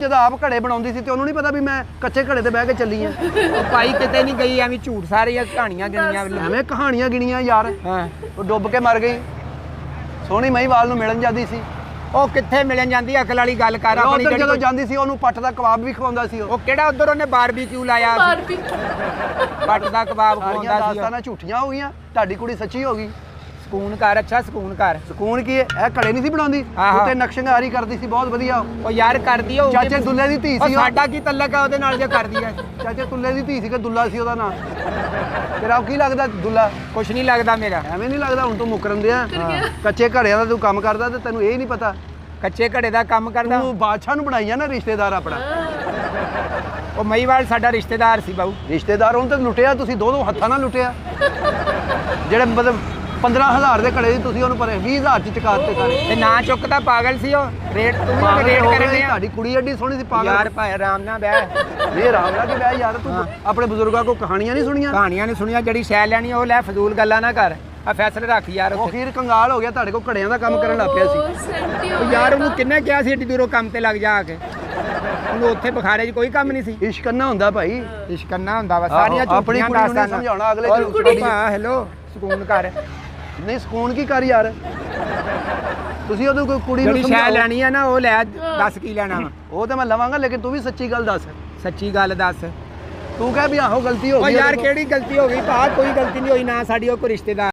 ਜਦੋਂ ਆਪ ਘੜੇ ਬਣਾਉਂਦੀ ਸੀ ਤੇ ਉਹਨੂੰ ਨਹੀਂ ਪਤਾ ਵੀ ਮੈਂ ਕੱਚੇ ਘੜੇ ਤੇ ਬਹਿ ਕੇ ਚੱਲੀ ਆ। ਉਹ ਭਾਈ ਕਿਤੇ ਨਹੀਂ ਗਈ ਐਵੇਂ ਝੂਠ ਸਾਰੀਆਂ ਕਹਾਣੀਆਂ ਗਿਣੀਆਂ ਐਵੇਂ ਕਹਾਣੀਆਂ ਗਿਣੀਆਂ ਯਾਰ। ਹਾਂ। ਉਹ ਡੁੱਬ ਕੇ ਮਰ ਗਈ। ਸੋਹਣੀ ਮਹੀਵਾਲ ਨੂੰ ਮਿਲਣ ਜਾਂਦੀ ਸੀ। ਉਹ ਕਿੱਥੇ ਮਿਲਣ ਜਾਂਦੀ ਅਕਲ ਵਾਲੀ ਗੱਲ ਕਰ ਆਪਣੀ ਜਿਹੜੀ ਜਦੋਂ ਜਾਂਦੀ ਸੀ ਉਹਨੂੰ ਪੱਟ ਦਾ ਕਬਾਬ ਵੀ ਖਵਾਉਂਦਾ ਸੀ ਉਹ। ਕਿਹੜਾ ਉਧਰ ਉਹਨੇ ਬਾਰਬੀਕਿਊ ਲਾਇਆ? ਸੀ ਪੱਟ ਦਾ ਕਬਾਬ ਸਾਰੀਆਂ ਖਵਾਉਂਦਾ ਸੀ ਉਹ। ਦਾਸਤਾਨਾਂ ਝੂਠੀਆਂ ਹੋ ਗਈਆਂ। ਤੁਹਾਡੀ ਕੁੜੀ ਸੱਚੀ ਹੋ ਗਈ। ਸਕੂਨ ਕਰ ਅੱਛਾ ਸਕੂਨ ਕਰ ਸਕੂਨ ਕੀ ਹੈ? ਇਹ ਘੜੇ ਨਹੀਂ ਸੀ ਬਣਾਉਂਦੀ। ਉੱਤੇ ਨਕਸ਼ੰਗਾਰੀ ਕਰਦੀ ਸੀ ਬਹੁਤ ਵਧੀਆ। ਉਹ। ਯਾਰ ਕਰਦੀ ਹੋਊਗੀ ਚਾਚੇ ਦੁੱਲੇ ਦੀ ਧੀ ਸੀ ਉਹ। ਸਾਡਾ ਕੀ ਤਲਕ ਆ ਉਹਦੇ ਨਾਲ ਜੇ ਕਰਦੀ ਹੈ ਚਾਚੇ ਦੁੱਲੇ ਦੀ ਧੀ ਸੀ ਕਿ ਦੁੱਲਾ ਸੀ ਉਹਦਾ ਨਾਂ ਤੇਰਾ ਕੀ ਲੱਗਦਾ ਦੁੱਲਾ? ਕੁਛ ਨਹੀਂ ਲੱਗਦਾ ਮੇਰਾ। ਐਵੇਂ ਨਹੀਂ ਲੱਗਦਾ ਹੁਣ ਤੂੰ ਮੁਕਰਨ ਦਿਆ। ਕੱਚੇ ਘੜਿਆਂ ਦਾ ਤੂੰ ਕੰਮ ਕਰਦਾ ਤੇ ਤੈਨੂੰ ਇਹ ਨਹੀਂ ਪਤਾ। ਕੱਚੇ ਘੜੇ ਦਾ ਕੰਮ ਕਰਦਾ। ਤੂੰ ਬਾਦਸ਼ਾਹ ਨੂੰ ਬਣਾਈ ਆ ਨਾ ਰਿਸ਼ਤੇਦਾਰ ਆਪਣਾ। ਉਹ ਮਈਵਾਲ ਸਾਡਾ ਰਿਸ਼ਤੇਦਾਰ ਸੀ ਬਾਊ। ਰਿਸ਼ਤੇਦਾਰ ਉਹਨੂੰ ਤਾਂ ਲੁੱਟਿਆ ਤੁਸੀਂ ਦੋ ਦੋ ਹੱਥਾਂ ਨਾਲ ਲੁੱਟਿਆ। ਜਿਹੜੇ ਮਤਲਬ 15000 ਦੇ ਘੜੇ ਦੀ ਤੁਸੀਂ ਉਹਨੂੰ ਪਰੇ 20000 ਚ ਚਕਾਤੇ ਸਾਰੇ। ਤੇ ਨਾ ਚੁੱਕਦਾ ਪਾਗਲ ਸੀ ਉਹ। ਰੇਟ ਤੂੰ ਵੀ ਰੇਟ ਕਰਨ ਤੁਹਾਡੀ ਕੁੜੀ ਐਡੀ ਸੋਹਣੀ ਸੀ ਪਾਗਲ। ਯਾਰ ਭਾਈ ਆਰਾਮ ਨਾਲ ਬਹਿ। ਇਹ ਆਰਾਮ ਨਾਲ ਕਿ ਬਹਿ ਯਾਰ ਤੂੰ ਆਪਣੇ ਬਜ਼ੁਰਗਾਂ ਕੋ ਕਹਾਣੀਆਂ ਨਹੀਂ ਸੁਣੀਆਂ। ਕਹਾਣੀਆਂ ਨੇ ਸੁਣੀਆਂ ਜਿਹੜੀ ਸ਼ੈ ਲੈਣੀ ਉਹ ਲੈ ਫਜ਼ੂਲ ਗੱਲਾਂ ਨਾ ਕਰ। ਆ ਫੈਸਲੇ ਰੱਖ ਯਾਰ ਉਹ ਉੱਥੇ ਕੰਗਾਲ ਹੋ ਗਿਆ ਤੁਹਾਡੇ ਕੋ ਘੜਿਆਂ ਦਾ ਕੰਮ ਕਰਨ ਲੱਗ ਪਿਆ ਸੀ। ਉਹ ਯਾਰ ਉਹਨੂੰ ਕਿੰਨੇ ਕਿਹਾ ਸੀ ਏਡੀ ਦੂਰੋਂ ਕੰਮ ਤੇ ਲੱਗ ਜਾ ਕੇ। ਉਹਨੂੰ ਉੱਥੇ ਬੁਖਾਰੇ 'ਚ ਕੋਈ ਕੰਮ ਨਹੀਂ ਸੀ। ਇਸ਼ਕ ਕਰਨਾ ਹੁੰਦਾ ਭਾਈ। ਇਸ਼ਕੰਨਾ ਹੁੰਦਾ ਵਾ ਆਹੋ, ਸਾਰੀਆਂ ਆਪਣੀ ਝੂਠੀਆਂ ਕੁੜੀ ਨੂੰ ਨਹੀਂ ਦਾਸਤਾਨਾਂ ਸਮਝਾਉਣਾ, ਅਗਲੇ ਕੁੜੀ। ਹਾਂ ਹੈਲੋ ਸਕੂਨ ਕਰ। ਨਹੀਂ ਸਕੂਨ ਕੀ ਕਰ ਯਾਰ? ਤੁਸੀਂ ਉਹਨੂੰ ਕੋਈ ਕੁੜੀ ਨੂੰ ਜਿਹੜੀ ਸ਼ੈ ਸਮਝਾਓ। ਲੈਣੀ ਆ ਨਾ ਉਹ ਲੈ ਦੱਸ ਕੀ ਲੈਣਾ ਵਾ? ਉਹ ਤਾਂ ਮੈਂ ਲਵਾਂਗਾ ਲੇਕਿਨ ਤੂੰ ਵੀ ਸੱਚੀ ਗੱਲ ਦੱਸ। ਸੱਚੀ ਗੱਲ ਦੱਸ। ਤੂੰ ਕਹਿ ਵੀ ਆਹੋ ਗਲਤੀ ਹੋ ਉਹ ਗਈ ਯਾਰ ਉਹਦੇ ਕੋਲ। ਕਿਹੜੀ ਗਲਤੀ ਹੋ ਗਈ? ਭਾ ਕੋਈ ਗਲਤੀ ਨਹੀਂ ਹੋਈ ਨਾ ਸਾਡੀ ਉਹ ਕੋਈ ਰਿਸ਼ਤੇਦਾਰ।